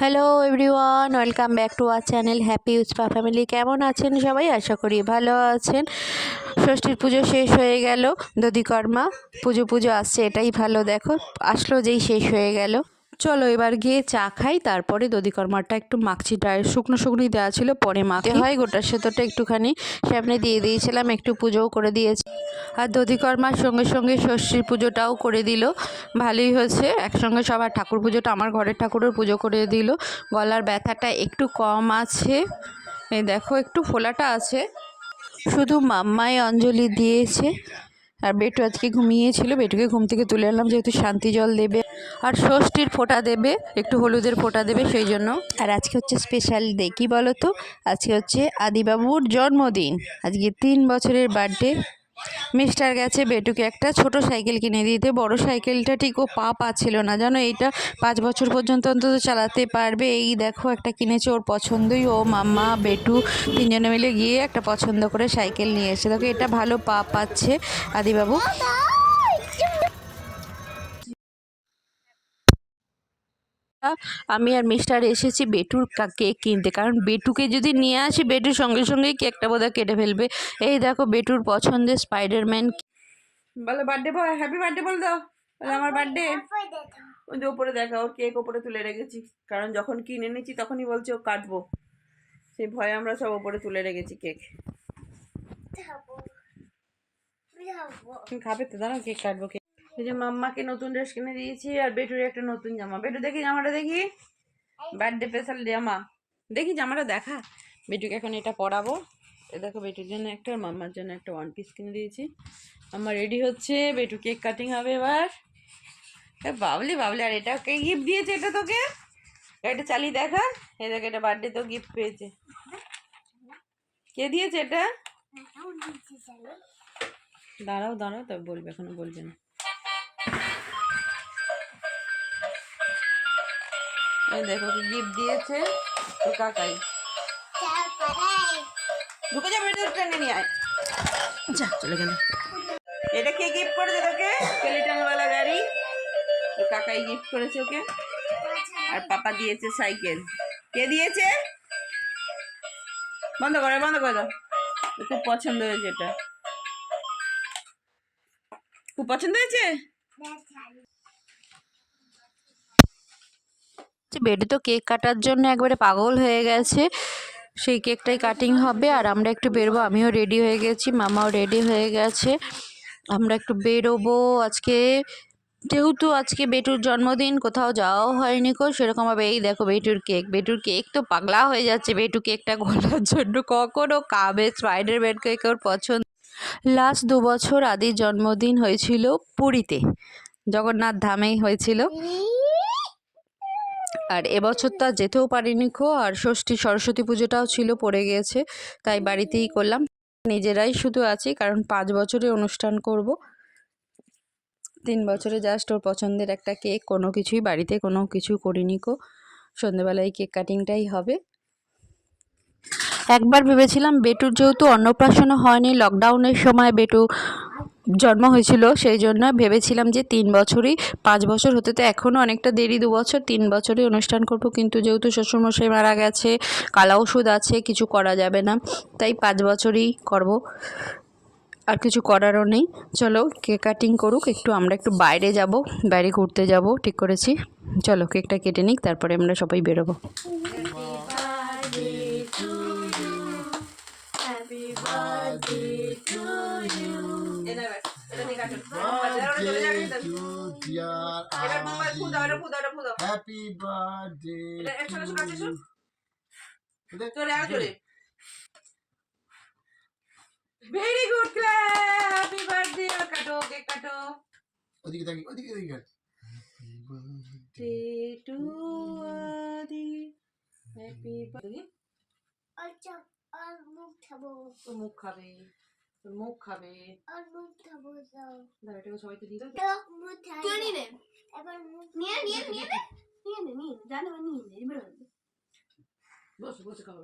Hello everyone welcome back to our channel happy উৎপা family কেমন আছেন সবাই? আশা করি ভালো আছেন। ষষ্ঠীর পুজো শেষ হয়ে গেল, দধিকর্মা, পুজো পুজো আসছে, এটাই ভালো। দেখো, আসলো যেই শেষ হয়ে গেল। চলো এবার গিয়ে চা খাই তারপরে দধিকর্মাটা একটু মাখছি। ডায়ের শুকনো শুকনোই দেওয়া ছিল পরে মাখতে হয় গোটা সেতোটা একটুখানি সামনে দিয়ে দিয়েছিলাম একটু পুজোও করে দিয়েছি। আর দধিকর্মার সঙ্গে সঙ্গে ষষ্ঠীর পুজোটাও করে দিল। ভালোই হয়েছে একসঙ্গে সবার ঠাকুর পুজোটা আমার ঘরের ঠাকুরের পুজো করে দিল। গলার ব্যথাটা একটু কম আছে। এই দেখো একটু ফোলাটা আছে। শুধু মাম্মাই অঞ্জলি দিয়েছে। আর বেটু আজকে ঘুমিয়েছিল। বেটুকে ঘুম থেকে তুলে আনলাম, যেহেতু শান্তি জল দেবে আর ষষ্ঠীর ফোঁটা দেবে, একটু হলুদের ফোঁটা দেবে সেই জন্য। আর আজকে হচ্ছে স্পেশাল ডে কী বলো তো আজকে হচ্ছে আদিবাবুর জন্মদিন। আজকে তিন বছরের বার্থডে মিস্টার গেছে বেটুকে একটা ছোট সাইকেল কিনে দিতে। বড় সাইকেলটা ঠিক ও পা পাচ্ছিল না। জানো এইটা পাঁচ বছর পর্যন্ত অন্তত চালাতে পারবে। এই দেখো একটা কিনেছে ওর পছন্দই। ও মাম্মা, বেটু তিনজনে মিলে গিয়ে একটা পছন্দ করে সাইকেল নিয়ে এসে দেখো, এটা ভালো পা পাচ্ছে আদিবাবু। আমি আর মিস্টার এসেছি বেটুর কা- কেক কিনতে। কারণ বেটুকে যদি নিয়ে আসি বেটুর সঙ্গে সঙ্গেই কেকটা বোধহয় কেটে ফেলবে। এই দেখো বেটুর পছন্দের স্পাইডারম্যান বলো বার্থডে বয় হ্যাপি বার্থডে বল দাও। বলো আমার বার্থডে ওই যে ওপরে দেখা ওর কেক ওপরে তুলে রেখেছি। কারণ যখন কিনে নিয়েছি তখনই বলছে ও কাটবো। সেই ভয়ে আমরা সব ওপরে তুলে রেখেছি কেক খাবে। তো দাঁড়াও কেক কাটবো কেক এই যে মাম্মাকে নতুন ড্রেস কিনে দিয়েছি আর বেটুর একটা নতুন জামা। বেটু দেখি জামাটা দেখি। বার্থডে স্পেশাল জামা দেখি জামাটা দেখা। বেটুকে এখন এটা পরাবো। এ দেখো বেটুর জন্য একটা আর মাম্মার জন্য একটা ওয়ান পিস কিনে দিয়েছি। আমার রেডি হচ্ছে। বেটু কেক কাটিং হবে এবার। বাবলি বাবলি আর এটা কে গিফট দিয়েছে? এটা তোকে? এটা চালিয়ে দেখা। এ দেখ এটা বার্থডে তো গিফট পেয়েছে। কে দিয়েছে এটা? দাঁড়াও দাঁড়াও তবে বলবে এখনও বলবে না। দেখো কি গিফট দিয়েছে তো কাকাই। ঢুকে যাবে এটা টেনে নিয়ে আয়। যা, চলে গেল। এটা কে গিফট করেছে তোকে? কেলিটানওয়ালা গাড়ি। তো কাকাই গিফট করেছে ওকে। আর পাপা দিয়েছে সাইকেল। কে দিয়েছে? বন্ধ করে বন্ধ করে দাও। খুব পছন্দ হয়েছে এটা। খুব পছন্দ হয়েছে? বেডে তো কেক কাটার জন্য একবারে পাগল হয়ে গেছে। সেই কেকটাই কাটিং হবে আর আমরা একটু বেরোবো। আমিও রেডি হয়ে গেছি, মামাও রেডি হয়ে গেছে। আমরা একটু বেরোবো আজকে। যেহেতু আজকে বেটুর জন্মদিন, কোথাও যাওয়াও হয়নি কো সেরকমভাবে এই দেখো বেটুর কেক। বেটুর কেক তো পাগলা হয়ে যাচ্ছে। বেটু কেকটা গলার জন্য কখনও কাবে স্পাইডার ম্যান কেক ওর পছন্দ। লাস্ট দু বছর আদির জন্মদিন হয়েছিল পুরীতে। জগন্নাথ ধামেই হয়েছিল। আর এবছর তো যেতেও পারিনি খো, আর ষষ্ঠী সরস্বতী পুজোটাও ছিল, পড়ে গিয়েছে তাই বাড়িতেই করলাম। নিজেরাই শুধু আছি, কারণ পাঁচ বছরে অনুষ্ঠান করব। তিন বছরে জাস্ট ওর পছন্দের একটা কেক, কোনো কিছুই বাড়িতে কোনো কিছু করিনি কো সন্ধেবেলায় কেক কাটিংটাই হবে। একবার ভেবেছিলাম বেটুর যেহেতু অন্নপ্রাশনও হয়নি লকডাউনের সময় বেটু জন্ম হয়েছিল সেই জন্য ভেবেছিলাম যে তিন বছরই, পাঁচ বছর হতে তো এখনও অনেকটা দেরি, দু বছর, তিন বছরই অনুষ্ঠান করব। কিন্তু যেহেতু শ্বশুরমশাই মারা গেছে, কালা ওষুধ আছে, কিছু করা যাবে না। তাই পাঁচ বছরই করব। আর কিছু করারও নেই। চলো, কেক কাটিং করুক, একটু আমরা একটু বাইরে যাব, বাইরে ঘুরতে যাব, ঠিক করেছি? চলো, কেকটা কেটে নিক, তারপরে আমরা সবাই বেরোবো। Birthday to dear Adi. Happy birthday to you. Very good class happy birthday কাটো কেক কাটো ওদিকে থাকি ওদিকে ওদিকে টু আদি হ্যাপি বার্থডে আচ্ছা আর মুখ খাব মুখ খাবে তোর মুখ খাবে আর মুখ খাব দাও এটাকে সবাইকে দিয়ে দাও। তুই নিয়ে নে। এবার মুখ নিয়ে নিয়ে নিয়ে নে। নিয়ে নে নিয়ে জানো নিয়ে নে এবার বসে বসে খাবে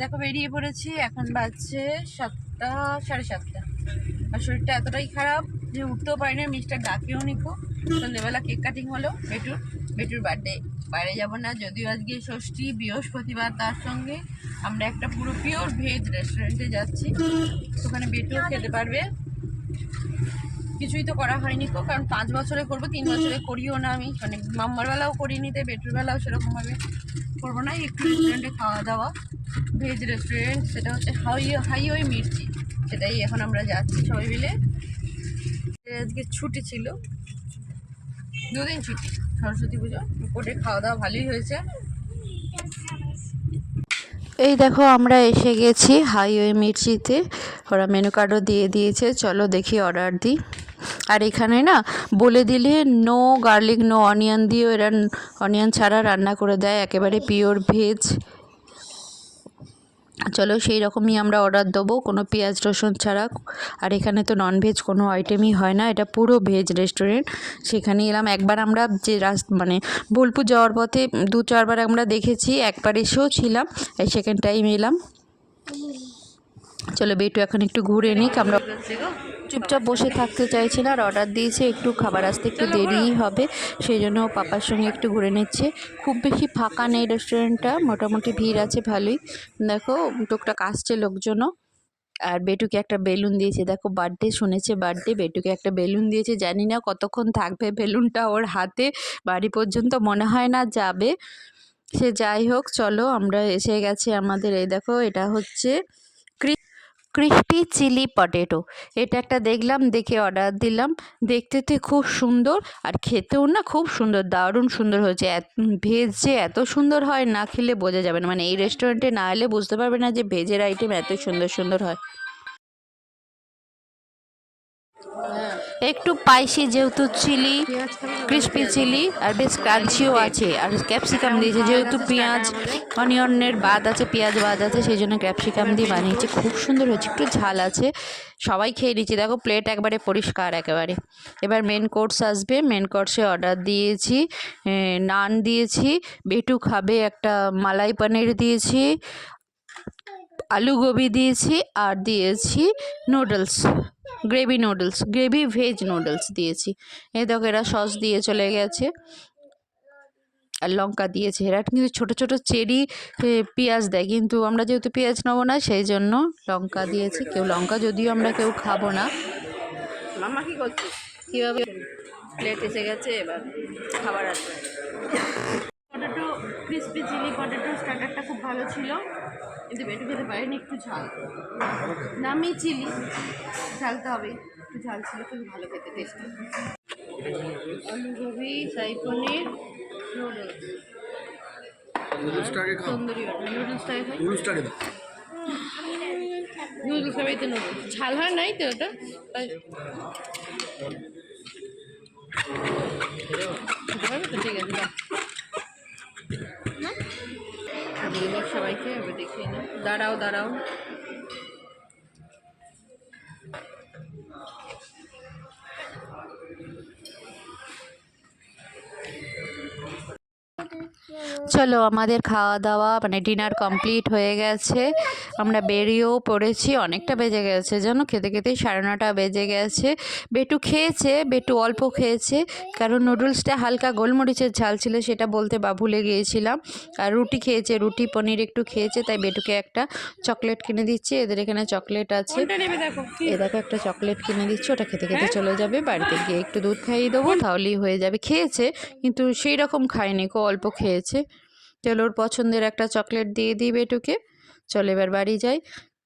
দেখো বেরিয়ে পড়েছি। এখন বাজছে সাতটা সাড়ে সাতটা। আর শরীরটা এতটাই খারাপ যে উঠতেও পারি না মিস্টার ডাকেও নিকো সন্ধ্যেবেলা কেক কাটিং হলো বেটুর বেটুর বার্থডে বাইরে যাব না। যদিও আজকে ষষ্ঠী, বৃহস্পতিবার তার সঙ্গে আমরা একটা পুরো পিওর ভেজ রেস্টুরেন্টে যাচ্ছি। ওখানে বেটুও খেতে পারবে। কিছুই তো করা হয়নি কো কারণ পাঁচ বছরে করব, তিন বছরে করিও না আমি। মানে মাম্মার বেলাও করিনি তাই বেটুর বেলাও সেরকমভাবে করব না। একটু রেস্টুরেন্টে খাওয়া দাওয়া। ভেজ রেস্টুরেন্ট সেটা হচ্ছে হাই হাইওয়ে মির্চি। সেটাই এখন আমরা যাচ্ছি সবাই মিলে। আজকে ছুটি ছিল। দুদিন ছুটি। সরস্বতী পুজো। উপরে খাওয়া দাওয়া ভালোই হয়েছে। এই দেখো, আমরা এসে গেছি হাইওয়ে মির্চিতে। ওরা মেনু কার্ডও দিয়ে দিয়েছে। চলো দেখি অর্ডার দিই। আর এখানে না, বলে দিলে নো গার্লিক নো অনিয়ন দিয়েও এরা অনিয়ন ছাড়া রান্না করে দেয়। একেবারে পিওর ভেজ চলো সেই রকমই আমরা অর্ডার দেবো। কোনো পেঁয়াজ, রসুন ছাড়া। আর এখানে তো ননভেজ কোনো আইটেমই হয় না। এটা পুরো ভেজ রেস্টুরেন্ট সেখানে এলাম। একবার আমরা যে রাস মানে বোলপুর যাওয়ার পথে দু, চারবার আমরা দেখেছি। একবার এসেও ছিলাম। এই সেকেন্ড টাইম এলাম। চলো বেটু এখন একটু ঘুরে নিক। আমরা চুপচাপ বসে থাকতে চাইছি না আর অর্ডার দিয়েছে, একটু খাবার আসতে একটু দেরিই হবে, সেই জন্য পাপার সঙ্গে একটু ঘুরে নিচ্ছে। খুব বেশি ফাঁকা নেই রেস্টুরেন্টটা মোটামুটি ভিড় আছে ভালোই। দেখো, টুকটাক আসছে লোকজনও। আর বেটুকে একটা বেলুন দিয়েছে, দেখো বার্থডে শুনেছে বার্থডে বেটুকে একটা বেলুন দিয়েছে, জানি না কতক্ষণ থাকবে বেলুনটা ওর হাতে, বাড়ি পর্যন্ত মনে হয় না যাবে। সে যাই হোক, চলো, আমরা এসে গেছি আমাদের, এই দেখো, এটা হচ্ছে ক্রিস্পি চিলি পটেটো। এটা একটা দেখলাম, দেখে অর্ডার দিলাম। দেখতে তো খুব সুন্দর আর খেতেও না খুব সুন্দর, দারুণ সুন্দর হয়েছে। ভেজ যে এত সুন্দর হয় না খেলে বোঝা যাবে না। মানে এই রেস্টুরেন্টে না এলে বুঝতে পারবে না যে ভেজের আইটেম এত সুন্দর সুন্দর হয়। একটু স্পাইসি যেহেতু চিলি ক্রিস্পি চিলি আর বেশ ক্রাঞ্চিও আছে। আর ক্যাপসিকাম দিয়েছে, যেহেতু পেঁয়াজ, অনিয়নের বাদ আছে, পেঁয়াজ বাদ আছে, সেই জন্য ক্যাপসিকাম দিয়ে বানিয়েছে। খুব সুন্দর হয়েছে, একটু ঝাল আছে। সবাই খেয়ে নিচ্ছে দেখো প্লেট একবারে পরিষ্কার একেবারে। এবার মেন কোর্স আসবে। মেন কোর্সে অর্ডার দিয়েছি নান দিয়েছি, বেটু খাবে, একটা মালাই পনির দিয়েছি আলু গোবি দিয়েছি আর দিয়েছি noodles gravy noodles gravy veg noodles দিয়েছি। এই দেখো এরা সস দিয়ে চলে গেছে। আর লঙ্কা দিয়েছে। এরা কিন্তু ছোট ছোট চেরি এ, পেঁয়াজ দেয়। কিন্তু আমরা যেহেতু পেঁয়াজ নেব না সেই জন্য লঙ্কা দিয়েছি। কেউ লঙ্কা যদিও আমরা কেউ খাব না। মামা কি করছিস কীভাবে? প্লেট এসে গেছে এবার খাবার আসবে। ক্রিসপি চিলি পটেটো স্টার্টারটা খুব ভালো ছিল কিন্তু বেটু খেতে পারিনি একটু ঝাল। নামি চিলি ঝালতে হবে একটু ঝাল ছিল খুব ভালো খেতে টেস্ট আলু গোবি সাই পনির নুডলস তন্দুরি নুডলসটাকে খাই। পুরুষটাকে দাও। নুডলস খাবাই তো নুডলস ঝাল হয় নাই তো ওটা? ঠিক আছে দাও দিদিবার সবাইকে এবার দেখিয়ে না দাঁড়াও দাঁড়াও চলো আমাদের খাওয়া দাওয়া মানে ডিনার কমপ্লিট হয়ে গেছে। আমরা বেরিয়েও পড়েছি অনেকটা বেজে গেছে জানো? খেতে খেতেই সাড়ে নটা বেজে গেছে। বেটু খেয়েছে বেটু অল্প খেয়েছে কারণ নুডলসটা হালকা গোলমরিচের ঝাল ছিল সেটা বলতে বা ভুলে গিয়েছিলাম। আর রুটি খেয়েছে রুটি পনির একটু খেয়েছে তাই বেটুকে একটা চকলেট কিনে দিচ্ছি। এদের এখানে চকলেট আছে। এ দেখো একটা চকলেট কিনে দিচ্ছি ওটা খেতে খেতে চলে যাবে বাড়িতে গিয়ে একটু দুধ খাইয়ে দেবো তাহলেই হয়ে যাবে। খেয়েছে কিন্তু সেই রকম খায়নি কো অল্প খেয়েছে। চলো ওর পছন্দের একটা চকলেট দিয়ে দিই বেটুকে। চলো এবার বাড়ি যাই।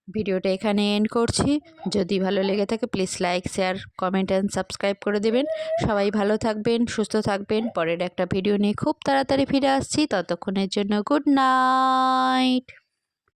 ভিডিওটা এখানে এন্ড করছি। যদি ভালো লেগে থাকে please like share comment and subscribe করে দেবেন। সবাই ভালো থাকবেন, সুস্থ থাকবেন। পরের একটা ভিডিও নিয়ে খুব তাড়াতাড়ি ফিরে আসছি। ততক্ষণের জন্য গুড নাইট